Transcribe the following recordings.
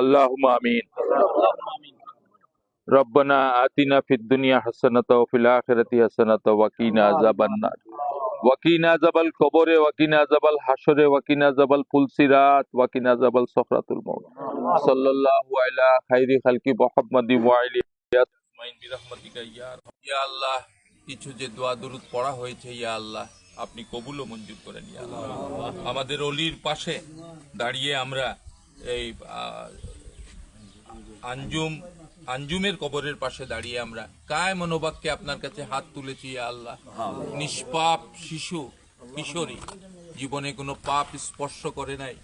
اللهم آمين ربنا آتنا في الدنيا حسنة وفي الآخرة حسنة وقنا عذاب النار وقنا عذاب القبر وقنا عذاب الحشر وقنا عذاب الفلسرات وقنا عذاب الصخرة الموت صلى الله على خير خلق محمد وعلى আজমাইন বিরহমাতিকা ইয়া আরহাম। ইয়া আল্লাহ কিছু যে দোয়া দরুদ পড়া হয়েছে ইয়া আল্লাহ আপনি কবুল ও মঞ্জুর করেন ইয়া আল্লাহ আমাদের অলির পাশে দাঁড়িয়ে আমরা এই আঞ্জুম আঞ্জুমের কবরের পাশে দাঁড়িয়ে আমরা কায় মনোবাক্যে আপনার কাছে হাত তুলেছি আল্লাহ। নিষ্পাপ শিশু কিশোরী জীবনে কোনো পাপ স্পর্শ করে নাই।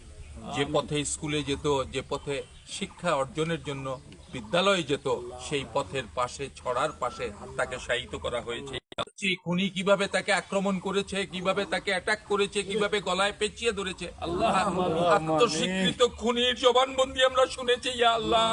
যে পথে স্কুলে যেত যে পথে শিক্ষা অর্জনের জন্য বিদ্যালয়ে যেত সেই পথের পাশে ছড়ার পাশে তাকে শায়িত করা হয়েছে। যে খুনি কীভাবে তাকে আক্রমণ করেছে কীভাবে তাকে অ্যাটাক করেছে কীভাবে গলায় পেঁচিয়ে ধরেছে। আল্লাহ আত্মস্বীকৃত খুনির জবানবন্দি আমরা শুনেছি ইয়া আল্লাহ।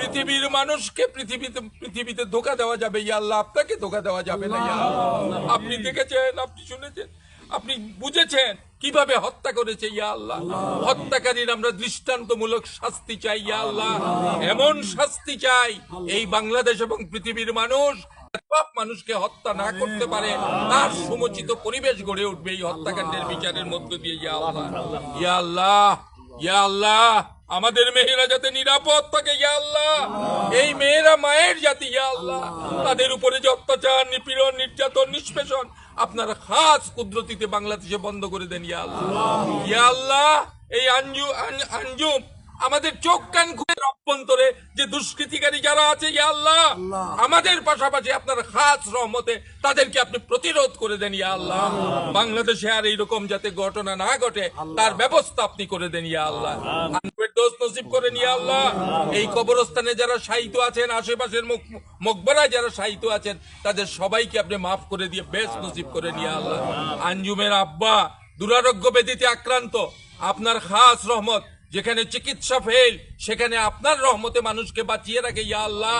পৃথিবীর মানুষকে পৃথিবীতে পৃথিবীতে ধোকা দেওয়া যাবে ইয়া আল্লাহ আপনাকে ধোকা দেওয়া যাবে না ইয়া আল্লাহ। আপনি দেখেছেন আপনি শুনেছেন আপনি বুঝেছেন কীভাবে হত্যা করেছে ইয়া আল্লাহ। হত্যাকারীর আমরা দৃষ্টান্তমূলক শাস্তি চাই ইয়া আল্লাহ। এমন শাস্তি চাই এই বাংলাদেশ এবং পৃথিবীর মানুষ মানুষকে হত্যা না করতে পারে, তার সমুচিত পরিবেশ গড়ে উঠবে এই হত্যাকাণ্ডের বিচারের মধ্য দিয়ে, ইয়া আল্লাহ। ইয়া আল্লাহ ইয়া আল্লাহ, আমাদের মেয়েরা যাতে নিরাপদ থাকে, ইয়া আল্লাহ। এই মেয়েরা মায়ের জাতি, ইয়া আল্লাহ। তাদের উপরে যে অত্যাচার, নিপীড়ন, নির্যাতন, নিষ্পেষণ, আপনার খাস কুদরতিতে বাংলাদেশে বন্ধ করে দেন, ইয়া আল্লাহ। ইয়া আল্লাহ, এই আঞ্জু আঞ্জুম আমাদের চোখ কান খুলে অভ্যন্তরে যে দুষ্কৃতিকারী যারা আছে ইয়া আল্লাহ আমাদের পাশাপাশি আপনার খাস রহমতে তাদেরকে আপনি প্রতিরোধ করে দেন ইয়া আল্লাহ। বাংলাদেশে আর এইরকম যাতে ঘটনা না ঘটে তার ব্যবস্থা আপনি করে দেন ইয়া আল্লাহ। দোষ নসিব আল্লাহ। এই কবরস্থানে যারা শায়িত আছেন আশেপাশের মকবরায় যারা শায়িত আছেন তাদের সবাইকে আপনি মাফ করে দিয়ে বেশ নসিব করে নিয়ে আল্লাহ। আঞ্জুমের আব্বা দুরারোগ্য ব্যাধিতে আক্রান্ত আপনার খাস রহমত। যেখানে চিকিৎসা ফেল সেখানে আপনার রহমতে মানুষকে বাঁচিয়ে রাখে। ইয়া আল্লাহ,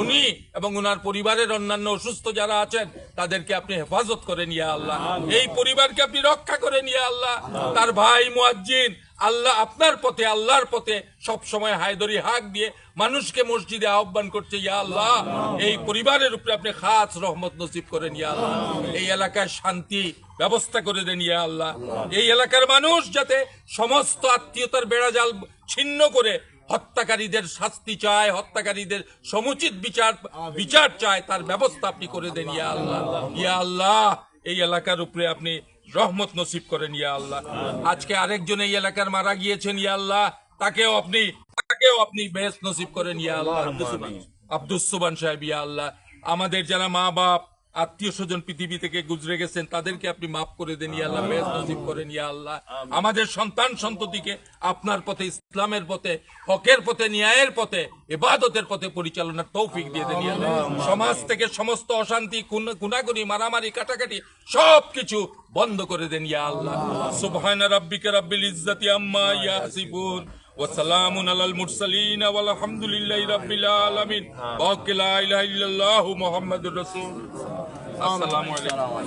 উনি এবং উনার পরিবারের অন্যান্য অসুস্থ যারা আছেন, তাদেরকে আপনি হেফাজত করেন, ইয়া আল্লাহ। এই পরিবারকে আপনি রক্ষা করেন, ইয়া আল্লাহ। তার ভাই মুয়াজ্জিন আল্লাহ আপনার পথে, আল্লাহর পথে সব সময় হায়দরি হাক দিয়ে মানুষকে মসজিদে আহ্বান করছে, ইয়া আল্লাহ, এই পরিবারের উপরে আপনি খাস রহমত নসিব করেন, ইয়া আল্লাহ। এই এলাকায় শান্তি ব্যবস্থা করে দেন, ইয়া আল্লাহ। এই এলাকার মানুষ যাতে সমস্ত আত্মীয়তার বেড়াজাল ছিন্ন করে হত্যাকারীদের শাস্তি চায়, হত্যাকারীদের সমুচিত বিচার বিচার চায়, তার ব্যবস্থা আপনি করে দেন, ইয়া আল্লাহ। ইয়া আল্লাহ, এই এলাকার উপরে আপনি রহমত নসিব করেন ইয়া আল্লাহ। আজকে আরেকজন এই এলাকার মারা গিয়েছেন ইয়া আল্লাহ। তাকেও আপনি তাকেও আপনি বেশ নসিব করেন ইয়া আল্লাহ। আব্দুস সুবান সাহেব ইয়া আল্লাহ। আমাদের যারা মা বাপ আত্মীয় স্বজন পৃথিবী থেকে গুজরে গেছেন তাদেরকে আপনি মাফ করে দেন ইয়া আল্লাহ বেশ নসিব করেন ইয়া আল্লাহ। আমাদের সন্তান সন্ততিকে আপনার পথে ইসলামের পথে হকের পথে ন্যায়ের পথে এবাদতের পথে পরিচালনার তৌফিক দিয়ে দেন ইয়া আল্লাহ। সমাজ থেকে সমস্ত অশান্তি খুনাখুনি মারামারি কাটাকাটি সবকিছু বন্ধ করে দেন ইয়া আল্লাহ। সুবহান রাব্বিকা রাব্বিল ইজ্জাতি আম্মা ইয়াসিফুন وسلام على المرسلين والحمد لله رب العالمين ولا اله الا الله محمد رسول السلام عليكم